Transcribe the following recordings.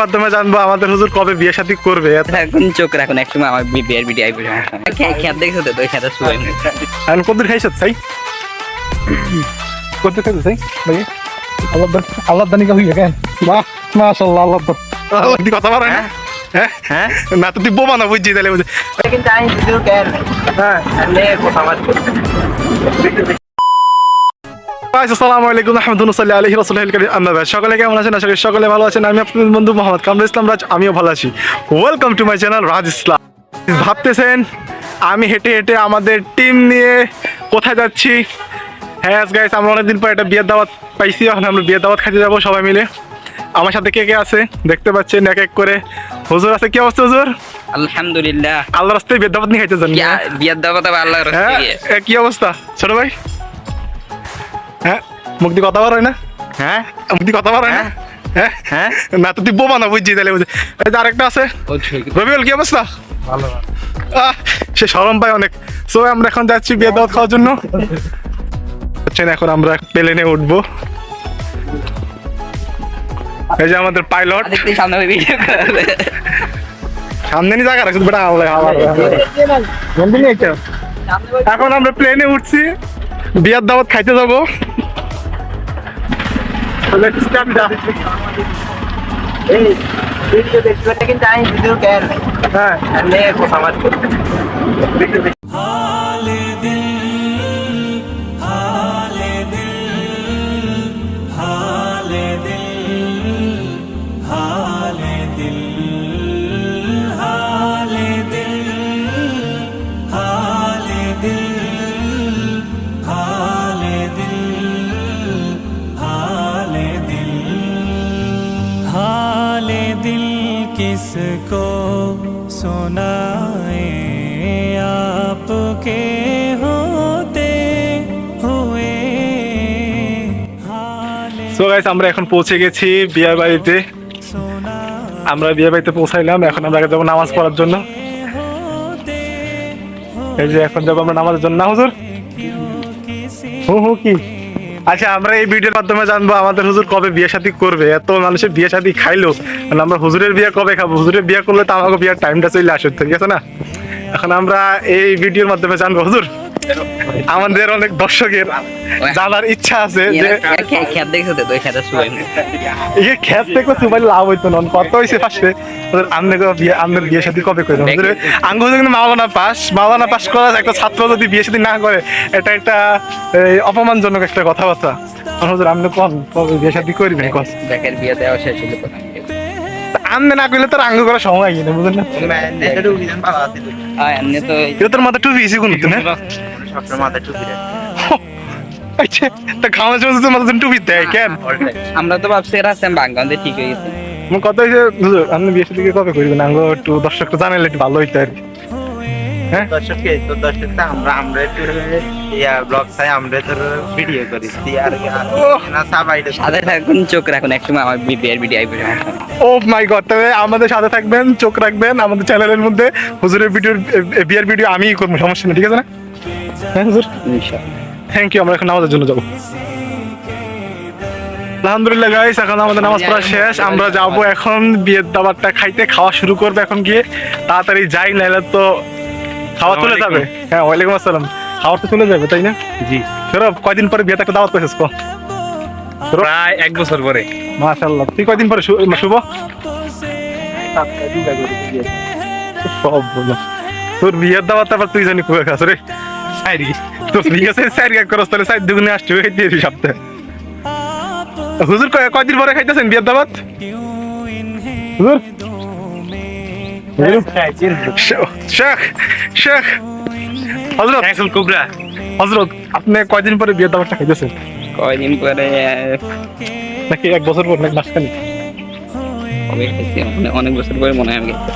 মাধ্যমে জানব আমাদের হুজুর কবে বিয়ে শাদী করবে। এখন চোখ রাখুন এক আমার বিয়ের ভিডিও আইবে খেত দেখছ তো ওই খেতে শুয়ে এখন কত খাইছ চাই কত খাইছ চাই ভাই আল্লাহ আল্লাহ দানি কা হইয়া কেন? বাহ মাশাআল্লাহ আল্লাহ আল্লাহ দি কথা পারে না? হ্যাঁ? হ্যাঁ? না তো তুই বোমা না বুঝছি তাহলে বুঝি কিন্তু আমি ভিডিও কেন? হ্যাঁ। কথা আসসালামু আলাইকুম আহমদুল্লাহ সকলে কেমন আছেন? আশা করি সকলে ভালো আছেন। আমি আপনাদের বন্ধু মোহাম্মদ কামরুল ইসলাম রাজ আমিও ভালো আছি। Welcome to my channel Raj Islam ভাবতেছেন আমি হেঁটে হেঁটে আমাদের টিম নিয়ে কোথায় যাচ্ছি? হ্যাঁ গাইস আমরা অনেকদিন পর একটা বিয়ের দাওয়াত পাইছি। এখন আমরা বিয়ের দাওয়াত খাইতে যাব সবাই মিলে। আমার সাথে কে কে আছে? দেখতে পাচ্ছেন এক এক করে। হুজুর আছে? কি অবস্থা হুজুর? আলহামদুলিল্লাহ। আল্লাহ রাস্তায় বিয়ের দাওয়াত নিয়ে খাইতে যান বিয়ের দাওয়া তবে আল্লাহর হ্যাঁ? কি অবস্থা? ছোট ভাই? হ্যাঁ মুখ কথা বার হয় না? হ্যাঁ। দিয়ে কথা বার হয় না? হ্যাঁ। হ্যাঁ? না তো তুই বোমা না বুঝছি তাহলে বুঝি এই যে আরেকটা আছে। রবিউল কি অবস্থা? আহ, সে সরম পায় অনেক। সো আমরা এখন যাচ্ছি বিয়ে দাওয়াত খাওয়ার জন্য। হচ্ছেন এখন আমরা প্লেনে উঠবো। এই যে আমাদের পাইলট সামনে ভিডিও নি জায়গা রাখছি বেটা এখন আমরা প্লেনে উঠছি। বিয়ার দাওয়াত খাইতে যাব। Let's सुनाए आपके होते हुए हाल সো গাইস আমরা এখন পৌঁছে গেছি বিয়ার বাড়িতে আমরা বিয়ে বাড়িতে পৌঁছাইলাম এখন আমরা আগে যাবো নামাজ পড়ার জন্য होते এই যে এখন যাবো আমরা নামাজের জন্য না হুজুর হু হু কি আচ্ছা আমরা এই ভিডিওর মাধ্যমে জানব আমাদের হুজুর কবে বিয়ে শাদী করবে। এত মানুষের বিয়ে শাদী খাইলো। মানে আমরা হুজুরের বিয়ে কবে খাব? হুজুরের বিয়ে করলে তো আমাকে বিয়ের টাইমটা চলে আসে, ঠিক আছে না? এখন আমরা এই ভিডিওর মাধ্যমে জানব, হুজুর। আমাদের অনেক দর্শকের জানার ইচ্ছা আছে যে খেত দেখছ তো ওই খেতে শুয়ে ইয়ে খেত থেকে সুপারি লাভ হইতো না। কত হয়েছে ফার্স্টে? ওদের আমনে বিয়ে আমনের বিয়ে শাদী কবে করে ওদের আঙ্গ কিন্তু মাওলানা পাস মাওলানা পাস করা একটা ছাত্র যদি বিয়ে শাদী না করে এটা একটা অপমানজনক একটা কথাবার্তা। হুজুর আমনে কম কবে বিয়ে শাদী করবেন? কস দেখের বিয়ে দেওয়া শেষ হলো কোথায়? আমনে না কইলে তোর আঙ্গ করা সময় না বুঝলেন? না হ্যাঁ এমনি তো এটা তোর মাথা টুপি কোন না? আচ্ছা তা খাওয়া চলছে তো মাথা টুপি দেয় কেন? আমরা তো ভাবছি এরা সেম বাঙ্গান্তে ঠিক হয়ে গেছে। আমার কথা হয়েছে হুজুর আপনি বিয়ে শাদী কবে করবেন? আঙ্গ একটু দর্শকটা জানালে একটু ভালো হইতো আর কি। দর্শককে তো দর্শকটা আমরা আমরা একটু ইয়া ব্লগ চাই আমরা তোর ভিডিও করি আর না সবাই সাথে থাকুন চোখ রাখুন এক আমার বিয়ের ভিডিও আইবে। ও মাই গড তবে আমাদের সাথে থাকবেন চোখ রাখবেন আমাদের চ্যানেলের মধ্যে হুজুরের ভিডিও বিয়ের ভিডিও আমিই করব সমস্যা নেই ঠিক আছে না? হ্যাঁ হুজুর? থ্যাংক ইউ আমরা এখন নামাজের জন্য যাব। আলহামদুলিল্লাহ গাইস এখন আমাদের নামাজ পড়া শেষ। আমরা যাব এখন বিয়ের দাবারটা খাইতে খাওয়া শুরু করবে এখন গিয়ে। তাড়াতাড়ি যাই নাইলে তো খাওয়া চলে যাবে। হ্যাঁ ওয়ালাইকুম আসসালাম। তো চলে যাবে তাই না? জি। সৌরভ কয়দিন পরে বিয়েতে একটা দাওয়াত পেয়েছিস প্রায় এক বছর পরে। মাশাআল্লাহ। তুই কয়দিন পরে শুভ? সব বলো। তোর বিয়ের দাওয়াত আবার তুই জানি কুয়া খাস রে। সাইরি তোর বিয়ে সে সাইরি করস তাহলে সাইড দুগুনে আসছে ওই দিয়ে সপ্তাহে। হুজুর কয় কয়দিন পরে খাইতেছেন বিয়ের দাওয়াত? হুজুর শেখ শেখ হজরত এখন কুবরা হজরত আপনি কয়দিন পরে বিয়ের দাওয়াতটা খাইতেছেন কয়দিন পরে নাকি এক বছর পর নাকি মাসখানি কবে খেয়েছি? অনেক- অনেক বছর পরে মনে হয় আমি গেছি।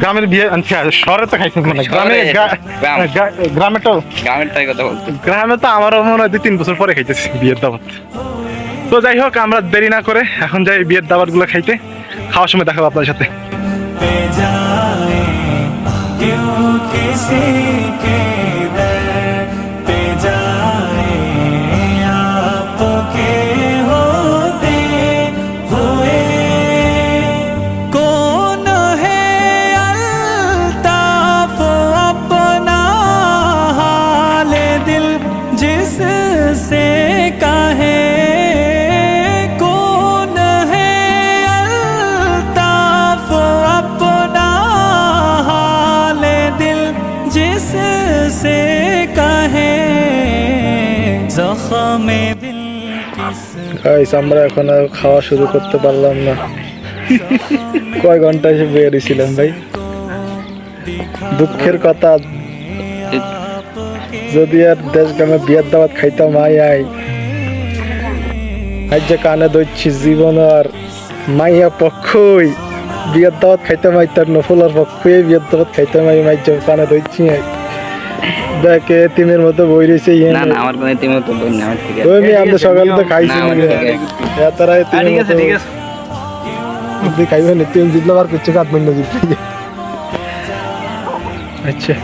গ্রামের বিয়ে আচ্ছা শহরে তো খাইছেন মানে গ্রামে গ্রা- গ্রাম। গ্রা- গ্রামে তো গ্রামের টাই কথা বলছি গ্রামে তো আমারও মনে হয় দুই তিন বছর পরে খাইতেছি বিয়ের দাওয়াত তো যাই হোক আমরা দেরি না করে এখন যাই বিয়ের দাওয়াতগুলো খাইতে খাওয়ার সময় দেখাবো আপনার সাথে जाए क्यों किसी के গাইস আমরা এখন আর খাওয়া শুরু করতে পারলাম না। কয় ঘণ্টা এসে বেরিয়েছিলাম ভাই? দুঃখের কথা। যদি আর দেশ গ্রামে বিয়ের দাওয়াত খাইতাম আই আই আজ যে কানে দইছি জীবন আর মাইয়া পক্ষই। বিয়ের দাওয়াত খাইতাম আই তার নফলার পক্ষই বিয়ের দাওয়াত খাইতাম আই মাই যে কানে দইছি আই দেখে তিমের মতো বই রয়েছে ইয়ে না না আমার কোনো ইতিমধ্যে মতো বই না আমার ঠিক আছে। ওই মেয়ে আমরা সকালে তো খাইছি না, ঠিক আছে। তারা তিমের মতো তুই খাইবে না তুই জিতলে আর কিছু কাট মিল না জিতলে আচ্ছা।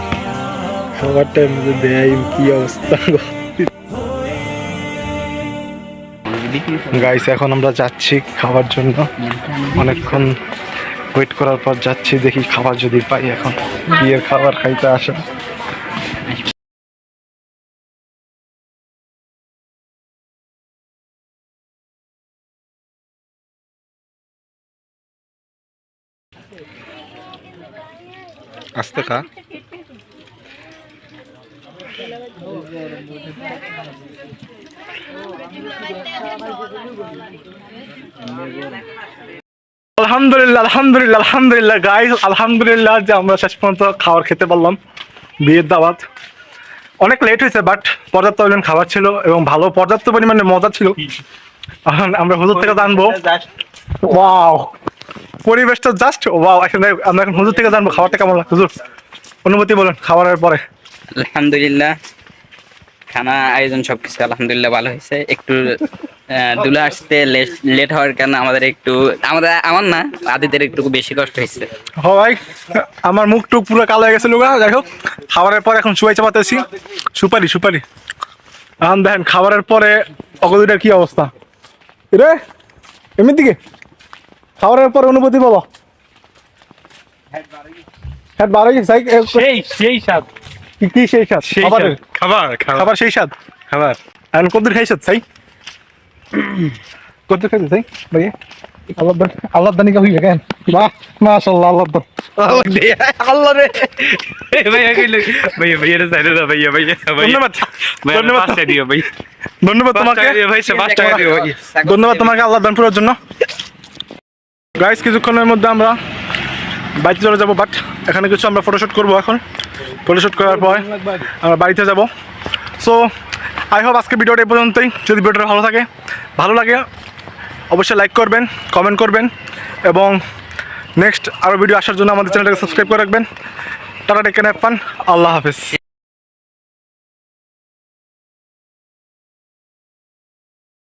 খাবার টাইম দেয় কি অবস্থা গাইস এখন আমরা যাচ্ছি খাবার জন্য। অনেকক্ষণ ওয়েট করার পর যাচ্ছি দেখি খাবার যদি পাই এখন। বিয়ের খাবার খাইতে আসা। আস্তে খা। আলহামদুলিল্লাহ আলহামদুলিল্লাহ আলহামদুলিল্লাহ গাইস আলহামদুলিল্লাহ যে আমরা শেষ পর্যন্ত খাবার খেতে পারলাম। বিয়ের দাওয়াত। অনেক লেট হয়েছে বাট পর্যাপ্ত পরিমাণ খাবার ছিল এবং ভালো পর্যাপ্ত পরিমাণে মজা ছিল। আমরা হুজুর থেকে জানব। ওয়াও পরিবেশটা জাস্ট ওয়াও এখন আমরা এখন হুজুর থেকে জানব খাবারটা কেমন লাগে হুজুর অনুমতি বলুন খাবারের পরে। আলহামদুলিল্লাহ খানা আয়োজন সবকিছু আলহামদুলিল্লাহ ভালো হয়েছে। একটু দুলা আসতে লেট হওয়ার কারণে আমাদের একটু আমাদের আমার না আদিদের একটু বেশি কষ্ট হয়েছে। হয় আমার মুখ টুক পুরো কালো হয়ে গেছে লোকা যাই হোক খাবারের পর এখন শুয়াই চাপাতেছি। সুপারি সুপারি। এখন দেখেন খাবারের পরে অগদুটার কি অবস্থা? রে এমনি দিকে? খাবারের পরে অনুভূতি বলো হ্যাঁ বারো সেই সেই স্বাদ। কি কি সেই স্বাদ? সেই খাবারের স্বাদ। খাবার খাবার। খাবার সেই স্বাদ? খাবার। এখন কদ্দুর খাইছত সাই? কদ্দুর খাইছত সাই? ভাই আল্লাহ আল্লাহ দানিকা হইলে কেন বাহ মাশাআল্লাহ আল্লাহ দান আল্লাহ রে। ভাইয়া কইলে ভাইয়া ভাইয়া রে সাইডে ভাইয়া ভাইয়া ভাইয়া। ধন্যবাদ। ধন্যবাদ। দিও ভাই ধন্যবাদ তোমাকে। ভাই পাঁচ টাকা দিও ভাই ধন্যবাদ তোমাকে আল্লাহ দান পুরোর জন্য। গাইস কিছুক্ষণের মধ্যে আমরা বাড়িতে চলে যাব বাট এখানে কিছু আমরা ফটোশ্যুট করব এখন। ফটোশ্যুট করার পর আমরা বাড়িতে যাব। সো আই হোপ আজকে ভিডিওটা এই পর্যন্তই। যদি ভিডিওটা ভালো থাকে, ভালো লাগে, অবশ্যই লাইক করবেন কমেন্ট করবেন, এবং নেক্সট আরও ভিডিও আসার জন্য আমাদের চ্যানেলটাকে সাবস্ক্রাইব করে রাখবেন। টাটা টেকেন পান আল্লাহ হাফেজ।